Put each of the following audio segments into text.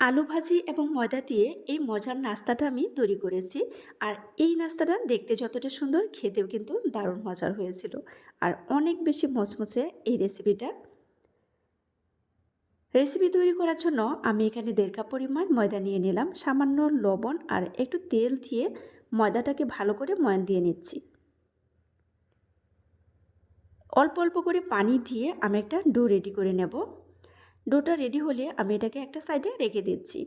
আলু ভাজি এবং ময়দা দিয়ে এই মজার নাস্তাটা আমি তৈরি করেছি। আর এই নাস্তাটা দেখতে যতটা সুন্দর, খেতেও কিন্তু দারুণ মজার হয়েছিল। আর অনেক বেশি মচমচে এই রেসিপিটা রেসিপি তৈরি করার জন্য আমি এখানে দেড় কাপ পরিমাণ ময়দা নিয়ে নিলাম। সামান্য লবণ আর একটু তেল দিয়ে ময়দাটাকে ভালো করে ময়ান দিয়ে নিচ্ছি। অল্প অল্প করে পানি দিয়ে আমি একটা ডো রেডি করে নেব। ডোটা রেডি হলে আমি এটাকে একটা সাইডে রেখে দিচ্ছি।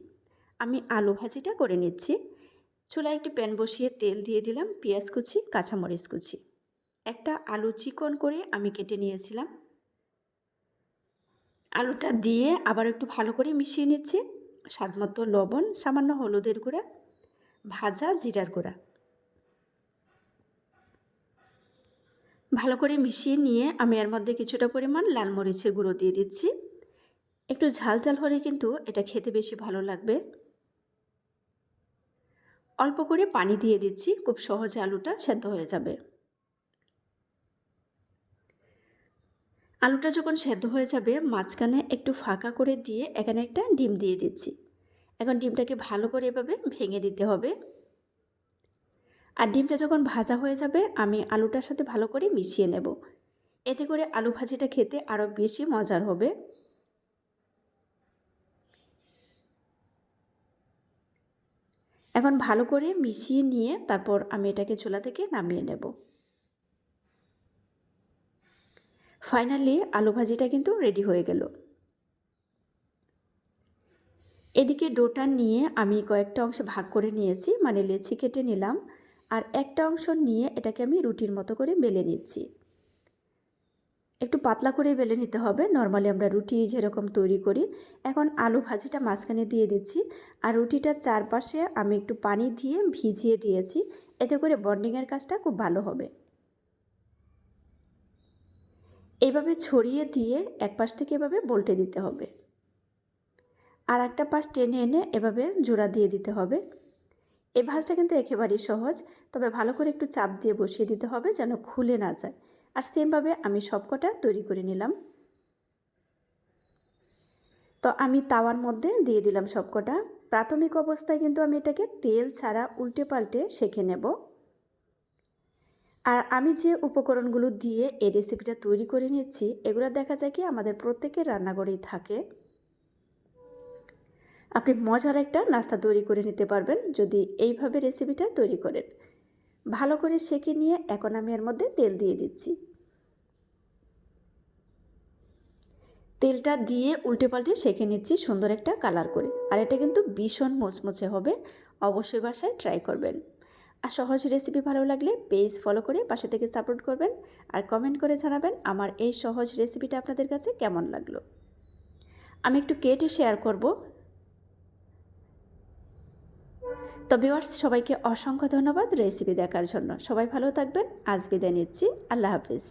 আমি আলু ভাজিটা করে নিচ্ছি। চুলায় একটি প্যান বসিয়ে তেল দিয়ে দিলাম পেঁয়াজ কুচি, কাঁচামরিচ কুচি। একটা আলু চিকন করে আমি কেটে নিয়েছিলাম। আলুটা দিয়ে আবার একটু ভালো করে মিশিয়ে নিচ্ছি। স্বাদমতো লবণ, সামান্য হলুদের গুঁড়া, ভাজা জিরার গুঁড়া। ভালো করে মিশিয়ে নিয়ে আমি এর মধ্যে কিছুটা পরিমাণ লাল মরিচের গুঁড়ো দিয়ে দিচ্ছি। একটু ঝাল ঝাল হলে কিন্তু এটা খেতে বেশি ভালো লাগবে। অল্প করে পানি দিয়ে দিচ্ছি, খুব সহজে আলুটা সেদ্ধ হয়ে যাবে। আলুটা যখন সেদ্ধ হয়ে যাবে, মাঝখানে একটু ফাঁকা করে দিয়ে এখানে একটা ডিম দিয়ে দিচ্ছি। এখন ডিমটাকে ভালো করে এভাবে ভেঙে দিতে হবে। আর ডিমটা যখন ভাজা হয়ে যাবে, আমি আলুটার সাথে ভালো করে মিশিয়ে নেব। এতে করে আলু ভাজিটা খেতে আরও বেশি মজার হবে। এখন ভালো করে মিশিয়ে নিয়ে তারপর আমি এটাকে চুলা থেকে নামিয়ে নেব। ফাইনালি আলু ভাজিটা কিন্তু রেডি হয়ে গেল। এদিকে ডোটা নিয়ে আমি কয়েকটা অংশ ভাগ করে নিয়েছি মানে লেচি কেটে নিলাম। আর একটা অংশ নিয়ে এটাকে আমি রুটির মতো করে বেলে নিচ্ছি। একটু পাতলা করে বেলে নিতে হবে। নর্মালি আমরা রুটি যেরকম তৈরি করি, এখন আলু ভাজিটা মাঝখানে দিয়ে দিচ্ছি। আর রুটিটার চারপাশে আমি একটু পানি দিয়ে ভিজিয়ে দিয়েছি। এতে করে বন্ডিংয়ের কাজটা খুব ভালো হবে। এভাবে ছড়িয়ে দিয়ে এক পাশ থেকে এভাবে বল্টে দিতে হবে। আর একটা পাশ টেনে এনে এভাবে জোড়া দিয়ে দিতে হবে। এই ভাজটা কিন্তু একেবারেই সহজ, তবে ভালো করে একটু চাপ দিয়ে বসিয়ে দিতে হবে যেন খুলে না যায়। আর সেমভাবে আমি সবকটা তৈরি করে নিলাম। তো আমি তাওয়ার মধ্যে দিয়ে দিলাম সবকটা। প্রাথমিক অবস্থায় কিন্তু আমি এটাকে তেল ছাড়া উল্টে পাল্টে শেখে নেব। আর আমি যে উপকরণগুলো দিয়ে এই রেসিপিটা তৈরি করে নিচ্ছি, এগুলো দেখা যায় কি আমাদের প্রত্যেকের রান্নাঘরেই থাকে। আপনি মজার একটা নাস্তা তৈরি করে নিতে পারবেন যদি এইভাবে রেসিপিটা তৈরি করেন। ভালো করে সেঁকে নিয়ে এখন আমি এর মধ্যে তেল দিয়ে দিচ্ছি। তেলটা দিয়ে উল্টে পাল্টে সেঁকে নিচ্ছি সুন্দর একটা কালার করে। আর এটা কিন্তু ভীষণ মোচমোচে হবে, অবশ্যই বাসায় ট্রাই করবেন। আর সহজ রেসিপি ভালো লাগলে পেজ ফলো করে পাশে থেকে সাপোর্ট করবেন আর কমেন্ট করে জানাবেন আমার এই সহজ রেসিপিটা আপনাদের কাছে কেমন লাগল। আমি একটু কেটে শেয়ার করব তো ভিওয়ার্স সবাইকে অসংখ্য ধন্যবাদ রেসিপি দেখার জন্য। সবাই ভালো থাকবেন। আজ বিদায় নিচ্ছি। আল্লাহ হাফিজ।